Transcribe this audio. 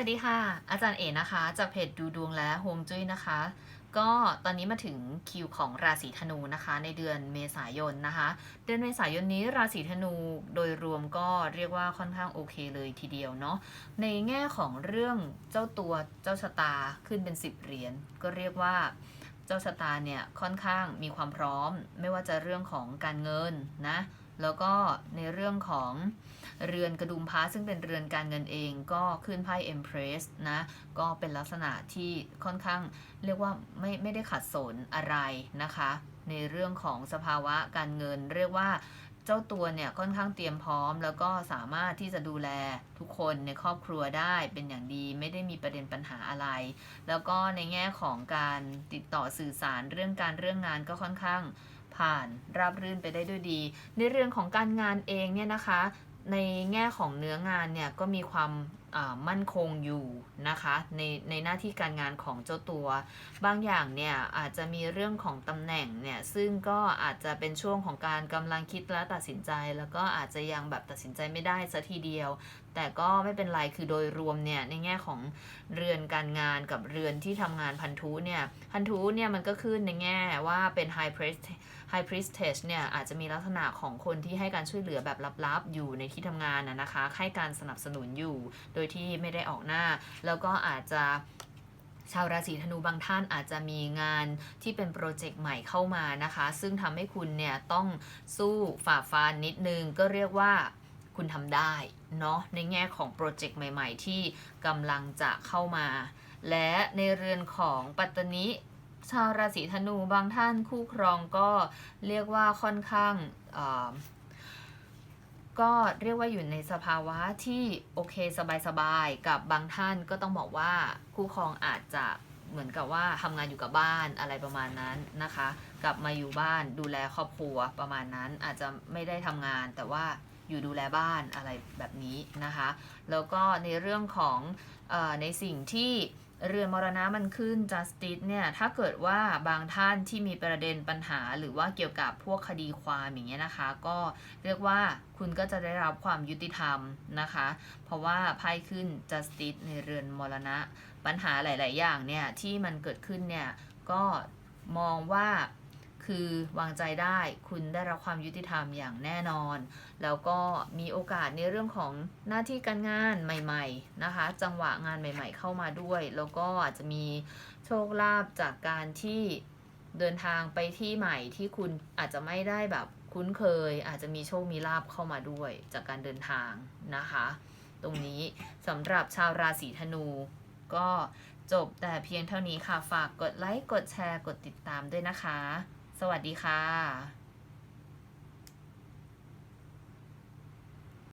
วัสดีค่ะ อาจารย์เอ๋นะคะ จากเพจดูดวงและโฮมจุ้ยนะคะ ก็ตอนนี้มาถึงคิวของราศีธนูนะคะ ในเดือนเมษายนนะคะ เดือนเมษายนนี้ราศีธนูโดยรวมก็เรียกว่าค่อนข้างโอเคเลยทีเดียวเนาะในแง่ของเรื่องเจ้าตัวเจ้าชะตาขึ้นเป็น 10 เหรียญก็เรียกว่า เจ้าชะตาเนี่ยค่อนข้างมีความพร้อม ไม่ว่าจะเรื่องของการเงินนะแล้วก็ในเรื่องของเรือนกระดุมพระซึ่งเป็นเรือนการเงินเองก็ขึ้นไพ่เอ็มเพรสนะก็เป็นลักษณะที่ค่อนข้างเรียกว่าไม่ไม่ได้ขัดสนอะไรนะคะ ในเรื่องของสภาวะการเงินเรียกว่า เจ้าตัวเนี่ยค่อนข้างเตรียมพร้อม แล้วก็สามารถที่จะดูแลทุกคนในครอบครัวได้เป็นอย่างดีไม่ได้มีประเด็นปัญหาอะไร แล้วก็ในแง่ของการติดต่อสื่อสารเรื่องการเรื่องงานก็ค่อนข้างผ่านราบรื่นไปได้ด้วยดี ในเรื่องของการงานเองเนี่ยนะคะ ในแง่ของเนื้องานเนี่ยก็มีความ มั่นคงอยู่นะคะในในหน้าที่การงานของเจ้าตัว บางอย่างเนี่ยอาจจะมีเรื่องของตำแหน่งเนี่ยซึ่งก็อาจจะเป็นช่วงของการกำลังคิดและตัดสินใจ แล้วก็อาจจะยังแบบตัดสินใจไม่ได้สัทีเดียว แต่ก็ไม่เป็นไรคือโดยรวมเนี่ยในแง่ของเรือนการงานกับเรือนที่ทำงานพันธุเนี่ยพันธุเนี่ยมันก็ขึ้นในแง่ว่าเป็น high priest high priestess เนี่ยอาจจะมีลักษณะของคนที่ให้การช่วยเหลือแบบลับๆ อยู่ในที่ทำงานนะนะคะให้การสนับสนุนอยู่ โดยที่ไม่ได้ออกหน้า แล้วก็อาจจะชาวราศีธนูบางท่านอาจจะมีงานที่เป็นโปรเจกต์ใหม่เข้ามานะคะ ซึ่งทำให้คุณเนี่ยต้องสู้ฝ่าฟันนิดนึง ก็เรียกว่าคุณทำได้เนาะในแง่ของโปรเจกต์ใหม่ ๆ ที่กำลังจะเข้ามา และในเรือนของปัตตนิ ชาวราศีธนูบางท่านคู่ครองก็เรียกว่าค่อนข้างก็เรียกว่าอยู่ในสภาวะที่โอเคสบายๆกับบางท่านก็ต้องบอกว่าคู่ครองอาจจะเหมือนกับว่าทำงานอยู่กับบ้านอะไรประมาณนั้นนะคะ กลับมาอยู่บ้านดูแลครอบครัวประมาณนั้นอาจจะไม่ได้ทำงานแต่ว่าอยู่ดูแลบ้านอะไรแบบนี้นะคะ แล้วก็ในเรื่องของอในสิ่งที่ เรือนมรณะมันขึ้น justice เนี่ย ถ้าเกิดว่าบางท่านที่มีประเด็นปัญหา หรือว่าเกี่ยวกับพวกคดีความอย่างเงี้ยนะคะ ก็เรียกว่าคุณก็จะได้รับความยุติธรรมนะคะ เพราะว่าไพ่ขึ้น justice ในเรือนมรณะ ปัญหาหลาย ๆ อย่างเนี่ย ที่มันเกิดขึ้นเนี่ย ก็มองว่า คือวางใจได้คุณได้รับความยุติธรรมอย่างแน่นอน แล้วก็มีโอกาสในเรื่องของหน้าที่การงานใหม่ ๆนะคะ จังหวะงานใหม่ ๆ เข้ามาด้วย แล้วก็อาจจะมีโชคลาภจากการที่เดินทางไปที่ใหม่ที่คุณอาจจะไม่ได้แบบคุ้นเคย อาจจะมีโชคมีลาภเข้ามาด้วยจากการเดินทางนะคะ ตรงนี้สำหรับชาวราศีธนูก็จบแต่เพียงเท่านี้ค่ะ ฝากกดไลค์ กดแชร์ กดติดตามด้วยนะคะ สวัสดีค่ะ